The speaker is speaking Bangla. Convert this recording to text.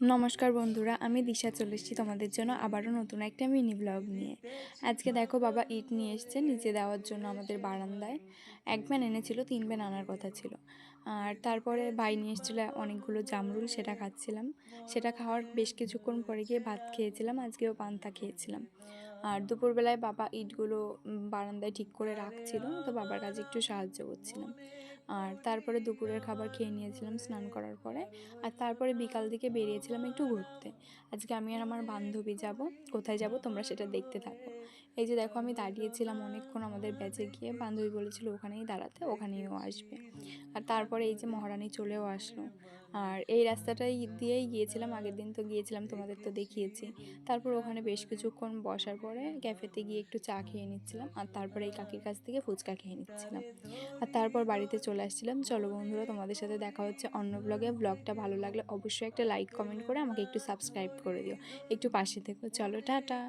নমস্কার বন্ধুরা, আমি দিশা চলে এসেছি তোমাদের জন্য আবারও নতুন একটা মিনি ব্লগ নিয়ে। আজকে দেখো বাবা ইট নিয়ে এসছে নিচে দেওয়ার জন্য আমাদের বারান্দায়। এক ব্যান এনেছিল, তিন ব্যান আনার কথা ছিল। আর তারপরে ভাই নিয়ে এসেছিল অনেকগুলো জামরুল, সেটা খাচ্ছিলাম। সেটা খাওয়ার বেশ কিছুক্ষণ পরে গিয়ে ভাত খেয়েছিলাম, আজকেও পান্তা খেয়েছিলাম। আর দুপুরবেলায় বাবা ইটগুলো বারান্দায় ঠিক করে রাখছিল, তো বাবার কাছে একটু সাহায্য করছিলাম। আর তারপরে দুপুরের খাবার খেয়ে নিয়েছিলাম স্নান করার পরে। আর তারপরে বিকাল দিকে বেরিয়েছিলাম একটু ঘুরতে। আজকে আমি আর আমার বান্ধবী যাব, কোথায় যাব তোমরা সেটা দেখতে থাকো। এই যে দেখো আমি দাঁড়িয়েছিলাম অনেকক্ষণ আমাদের ব্যাচে গিয়ে, বান্ধবী বলেছিল ওখানেই দাঁড়াতে ওখানেও আসবে। আর তারপরে এই যে মহারানী চলেও আসলো। আর এই রাস্তাটাই দিয়েই গিয়েছিলাম, আগের দিন তো গিয়েছিলাম, তোমাদের তো দেখিয়েছি। তারপর ওখানে বেশ কিছুক্ষণ বসার পরে ক্যাফেতে গিয়ে একটু চা খেয়ে নিচ্ছিলাম, আর তারপরে এই কাকির কাছ থেকে ফুচকা খেয়ে নিচ্ছিলাম। আর তারপর বাড়িতে চলে আসছিলাম। চলো বন্ধুরা, তোমাদের সাথে দেখা হচ্ছে অন্য ব্লগে ব্লগটা ভালো লাগলে অবশ্যই একটা লাইক কমেন্ট করে আমাকে একটু সাবস্ক্রাইব করে দিও। একটু পাশে থেকো। চলো, টাটা।